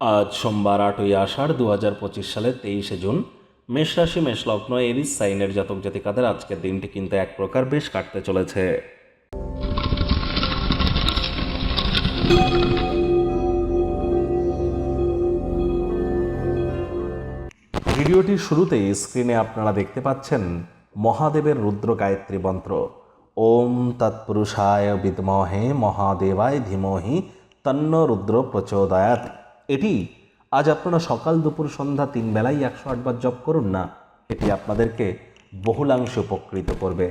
আজ সোমবার আটই আষাঢ় দু হাজার পঁচিশ সালের তেইশে জুন। মেষ রাশি, মেষ এরিস, সাইনের জাতক জাতিকাদের আজকের দিনটি কিন্তু এক প্রকার বেশ কাটতে চলেছে। ভিডিওটির শুরুতেই স্ক্রিনে আপনারা দেখতে পাচ্ছেন মহাদেবের রুদ্র গায়ত্রী মন্ত্র। ওম তৎপুরুষায় বিদমহে মহাদেবায় ধীমহি তন্ন রুদ্র প্রচোদয়াত। এটি, আজ আপনারা সকাল দুপুর সন্ধ্যা তিন বেলায় একশো আটবার জপ করুন না, এটি আপনাদেরকে বহুলাংশে উপকৃত করবে।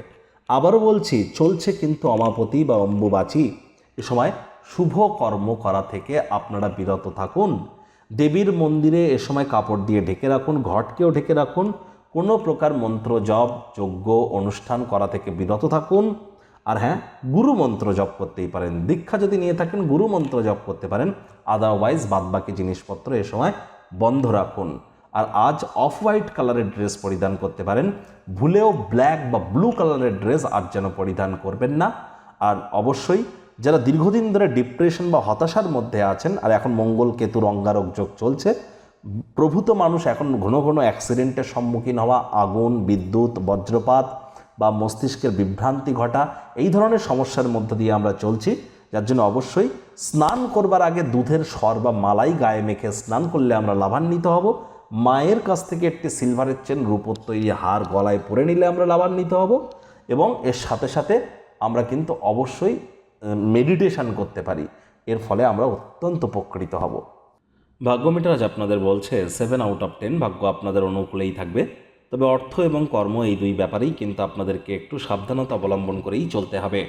আবারও বলছি, চলছে কিন্তু অমাপতি বা অম্বুবাচী। এ সময় শুভ কর্ম করা থেকে আপনারা বিরত থাকুন। দেবীর মন্দিরে এ সময় কাপড় দিয়ে ঢেকে রাখুন, ঘটকেও ঢেকে রাখুন। কোনো প্রকার মন্ত্র জপ, যজ্ঞ, অনুষ্ঠান করা থেকে বিরত থাকুন। আর হ্যাঁ গুরু মন্ত্র জপ করতেই পারেন। দীক্ষা যদি নিয়ে থাকেন গুরু মন্ত্র জপ করতে পারেন। আদারওয়াইজ বাদবাকি জিনিসপত্র এ সময় বন্ধ রাখুন। আর আজ অফ হোয়াইট কালারের ড্রেস পরিধান করতে পারেন। ভুলেও ব্ল্যাক বা ব্লু কালারের ড্রেস আজ যেন পরিধান করবেন না। আর অবশ্যই, যারা দীর্ঘদিন ধরে ডিপ্রেশন বা হতাশার মধ্যে আছেন, আর এখন মঙ্গল কেতুর অঙ্গারক যোগ চলছে, প্রভূত মানুষ এখন ঘন ঘন অ্যাক্সিডেন্টের সম্মুখীন হওয়া, আগুন, বিদ্যুৎ, বজ্রপাত বা মস্তিষ্কের বিভ্রান্তি ঘটা, এই ধরনের সমস্যার মধ্য দিয়ে আমরা চলছি। যার জন্য অবশ্যই স্নান করবার আগে দুধের সর বা মালাই গায়ে মেখে স্নান করলে আমরা লাভান্বিত হব। মায়ের কাছ থেকে একটি সিলভারের চেন রূপোর তৈরি হার গলায় পরে নিলে আমরা লাভান্বিত হব এবং এর সাথে সাথে আমরা কিন্তু অবশ্যই মেডিটেশন করতে পারি। এর ফলে আমরা অত্যন্ত উপকৃত হব। ভাগ্যমিটার আজ আপনাদের বলছে সেভেন আউট অফ টেন ভাগ্য আপনাদের অনুকূলেই থাকবে। তবে অর্থ এবং কর্ম এই দুই ব্যাপারেই কিন্তু আপনাদেরকে একটু সাবধানতা অবলম্বন করেই চলতে হবে।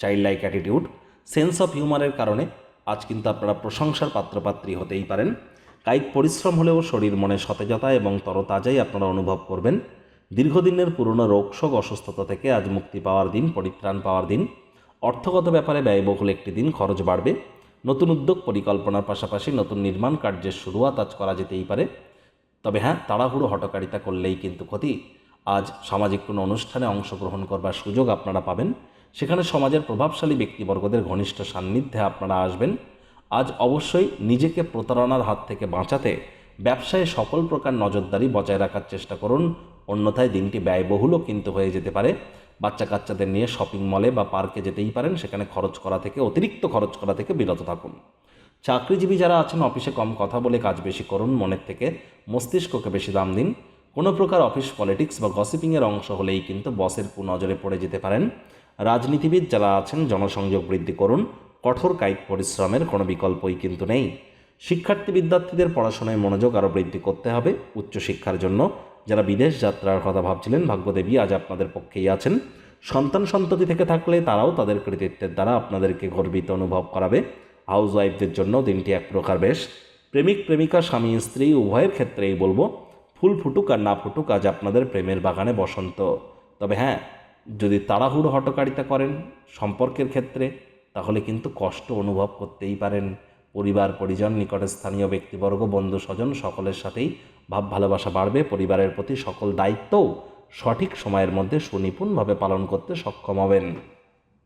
Child like attitude sense of হিউমারের কারণে আজ কিন্তু আপনারা প্রশংসার পাত্রপাত্রী হতেই পারেন। কায়িক পরিশ্রম হলেও শরীর মনে সতেজতা এবং তরতাজাই আপনারা অনুভব করবেন। দীর্ঘদিনের পুরনো রোগশোক অসুস্থতা থেকে আজ মুক্তি পাওয়ার দিন, পরিত্রাণ পাওয়ার দিন। অর্থগত ব্যাপারে ব্যয়বহুল একটি দিন খরচ বাড়বে। নতুন উদ্যোগ পরিকল্পনার পাশাপাশি নতুন নির্মাণ কার্যের শুরুয়াত আজ করা যেতেই পারে। তবে হ্যাঁ তাড়াহুড়ো হটকারিতা করলেই কিন্তু ক্ষতি। আজ সামাজিক কোনো অনুষ্ঠানে অংশগ্রহণ করবার সুযোগ আপনারা পাবেন। সেখানে সমাজের প্রভাবশালী ব্যক্তিবর্গদের ঘনিষ্ঠ সান্নিধ্যে আপনারা আসবেন। আজ অবশ্যই নিজেকে প্রতারণার হাত থেকে বাঁচাতে ব্যবসায় সকল প্রকার নজরদারি বজায় রাখার চেষ্টা করুন। অন্যথায় দিনটি ব্যয়বহুলও কিন্তু হয়ে যেতে পারে। বাচ্চা কাচ্চাদের নিয়ে শপিং মলে বা পার্কে যেতেই পারেন, সেখানে খরচ করা থেকে, অতিরিক্ত খরচ করা থেকে বিরত থাকুন। চাকরিজীবী যারা আছেন, অফিসে কম কথা বলে কাজ বেশি করুন, মনের থেকে মস্তিষ্ককে বেশি দাম দিন। কোনো প্রকার অফিস পলিটিক্স বা গসিপিংয়ের অংশ হলেই কিন্তু বসের কুনজরে পড়ে যেতে পারেন। রাজনীতিবিদ যারা আছেন, জনসংযোগ বৃদ্ধি করুন, কঠোর কায়িক পরিশ্রমের কোনো বিকল্পই কিন্তু নেই। শিক্ষার্থী বিদ্যার্থীদের পড়াশোনায় মনোযোগ আরও বৃদ্ধি করতে হবে উচ্চশিক্ষার জন্য। যারা বিদেশ যাত্রার কথা ভাবছিলেন, ভাগ্যদেবী আজ আপনাদের পক্ষেই আছেন। সন্তান সন্ততি থেকে থাকলে তারাও তাদের কৃতিত্বের দ্বারা আপনাদেরকে গর্বিত অনুভব করাবে। হাউস ওয়াইফদের জন্য দিনটি এক প্রকার বেশ। প্রেমিক, প্রেমিকা, স্বামী, স্ত্রী, উভয়ের ক্ষেত্রেই বলব, ফুল ফুটুক আর না ফুটুক আজ আপনাদের প্রেমের বাগানে বসন্ত। তবে হ্যাঁ যদি তাড়াহুড়ো হটকারিতা করেন সম্পর্কের ক্ষেত্রে, তাহলে কিন্তু কষ্ট অনুভব করতেই পারেন। পরিবার, পরিজন, নিকটে স্থানীয় ব্যক্তিবর্গ, বন্ধু, স্বজন সকলের সাথেই ভাব ভালোবাসা বাড়বে। পরিবারের প্রতি সকল দায়িত্বও সঠিক সময়ের মধ্যে সুনিপুণভাবে পালন করতে সক্ষম হবেন।